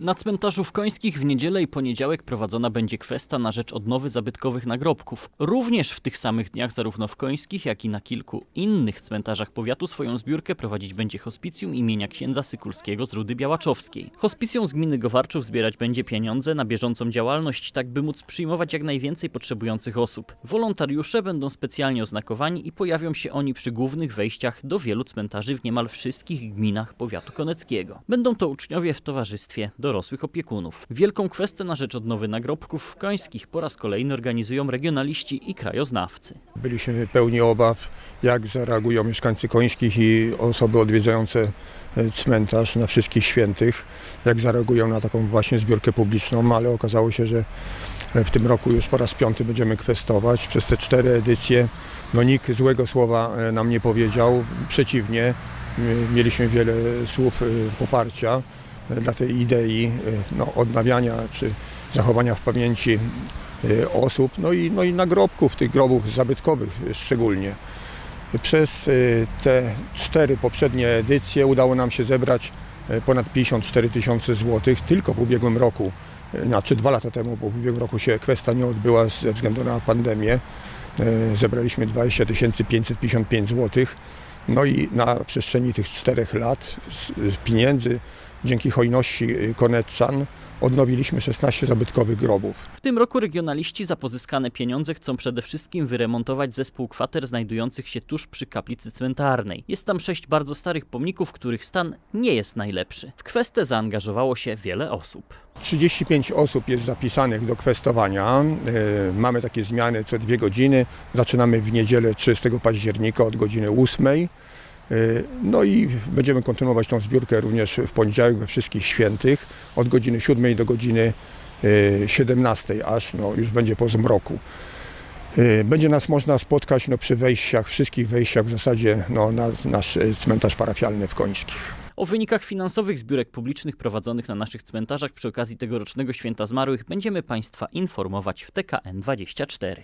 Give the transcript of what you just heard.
Na cmentarzu w Końskich w niedzielę i poniedziałek prowadzona będzie kwesta na rzecz odnowy zabytkowych nagrobków. Również w tych samych dniach zarówno w Końskich, jak i na kilku innych cmentarzach powiatu swoją zbiórkę prowadzić będzie hospicjum imienia księdza Sykulskiego z Rudy Białaczowskiej. Hospicjum z gminy Gowarczów zbierać będzie pieniądze na bieżącą działalność, tak by móc przyjmować jak najwięcej potrzebujących osób. Wolontariusze będą specjalnie oznakowani i pojawią się oni przy głównych wejściach do wielu cmentarzy w niemal wszystkich gminach powiatu koneckiego. Będą to uczniowie w towarzystwie dorosłych opiekunów. Wielką kwestę na rzecz odnowy nagrobków Końskich po raz kolejny organizują regionaliści i krajoznawcy. Byliśmy pełni obaw, jak zareagują mieszkańcy Końskich i osoby odwiedzające e, cmentarz na Wszystkich Świętych, jak zareagują na taką właśnie zbiórkę publiczną, ale okazało się, że e, w tym roku już po raz piąty będziemy kwestować. Przez te cztery edycje no, nikt złego słowa e, nam nie powiedział, przeciwnie, mieliśmy wiele słów poparcia dla tej idei e, no, odnawiania czy zachowania w pamięci e, osób, no i, no i nagrobków, tych grobów zabytkowych szczególnie. Przez e, te cztery poprzednie edycje udało nam się zebrać ponad 54 tysiące złotych tylko w ubiegłym roku, znaczy dwa lata temu, bo w ubiegłym roku się kwesta nie odbyła ze względu na pandemię. Zebraliśmy 20 555 złotych. No i na przestrzeni tych czterech lat z pieniędzy, dzięki hojności e, koneczczan, odnowiliśmy 16 zabytkowych grobów. W tym roku regionaliści za pozyskane pieniądze chcą przede wszystkim wyremontować zespół kwater znajdujących się tuż przy kaplicy cmentarnej. Jest tam sześć bardzo starych pomników, których stan nie jest najlepszy. W kwestę zaangażowało się wiele osób. 35 osób jest zapisanych do kwestowania. E, Mamy takie zmiany co dwie godziny. Zaczynamy w niedzielę 30 października od godziny 8. E, No i będziemy kontynuować tą zbiórkę również w poniedziałek we wszystkich świętych od godziny 7 do godziny e, 17, aż no, już będzie po zmroku. E, Będzie nas można spotkać no, przy wejściach, wszystkich wejściach w zasadzie no, na nasz e, cmentarz parafialny w Końskich. O wynikach finansowych zbiórek publicznych prowadzonych na naszych cmentarzach przy okazji tegorocznego Święta Zmarłych będziemy Państwa informować w TKN24.